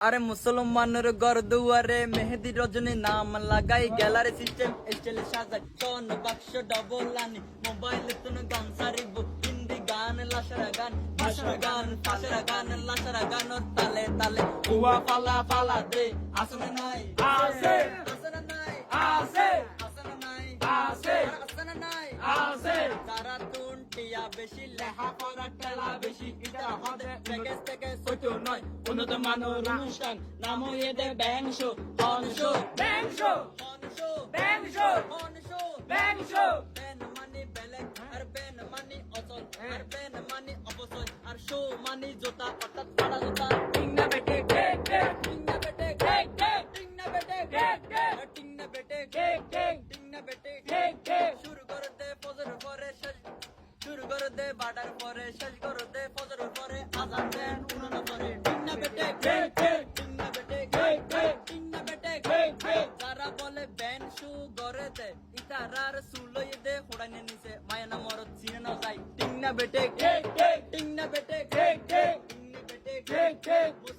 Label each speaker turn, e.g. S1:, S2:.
S1: আরে মুসলমানের ঘর দুয়ারে মেহেদি রজনী নাম লাগাই গ্যালারি সিস্টেম স্টাইলে সাজাই। টন বাক্স ডবল আনি মোবাইল তুন গান সারিব। হিন্দি গান লাসরা গান ভাষা গান ফাসরা গান লাসরা গান তালে তালে। উয়া ফালা ফালা দে আসনে নাই?
S2: আছে।
S1: আসনে নাই?
S2: আছে।
S1: আসনে নাই?
S2: আছে।
S1: আসনে নাই?
S2: আছে।
S1: তারা তুন টিয়া বেশি লেহা পড়া টেলা বেশি। এটা হবে থেকে থেকে নয় উন্নত মানের অনুষ্ঠান নাম এদের ব্যাং শো হন শো।
S2: Bang show.
S1: হন শো
S2: ব্যাং শো।
S1: মানি বেলেগ আর বেন মানি অচল আর বেন মানি অপচয়। আর শো মানি জোতা অর্থাৎ ফাড়া জোতা। টিং না বেটে
S2: ঠিক ঠিক
S1: টিং না বেটে
S2: ঠিক ঠিক
S1: টিং না বেটে
S2: ঠিক ঠিক
S1: টিং না বেটে
S2: ঠিক ঠিক
S1: টিং না বেটে
S2: ঠিক ঠিক
S1: শুরু করে দে ফজর পরে শেষ। শুরু করে দে বাটার পরে শেষ। করে দে যারা বলে ব্যান শু গরে দে ইতারার সুলই দে হোড়াইনে নিচে মায়ানা মরত চিনে না যাই। টিং না বেটে টিং না বেটে টিং না বেটে মুসলমান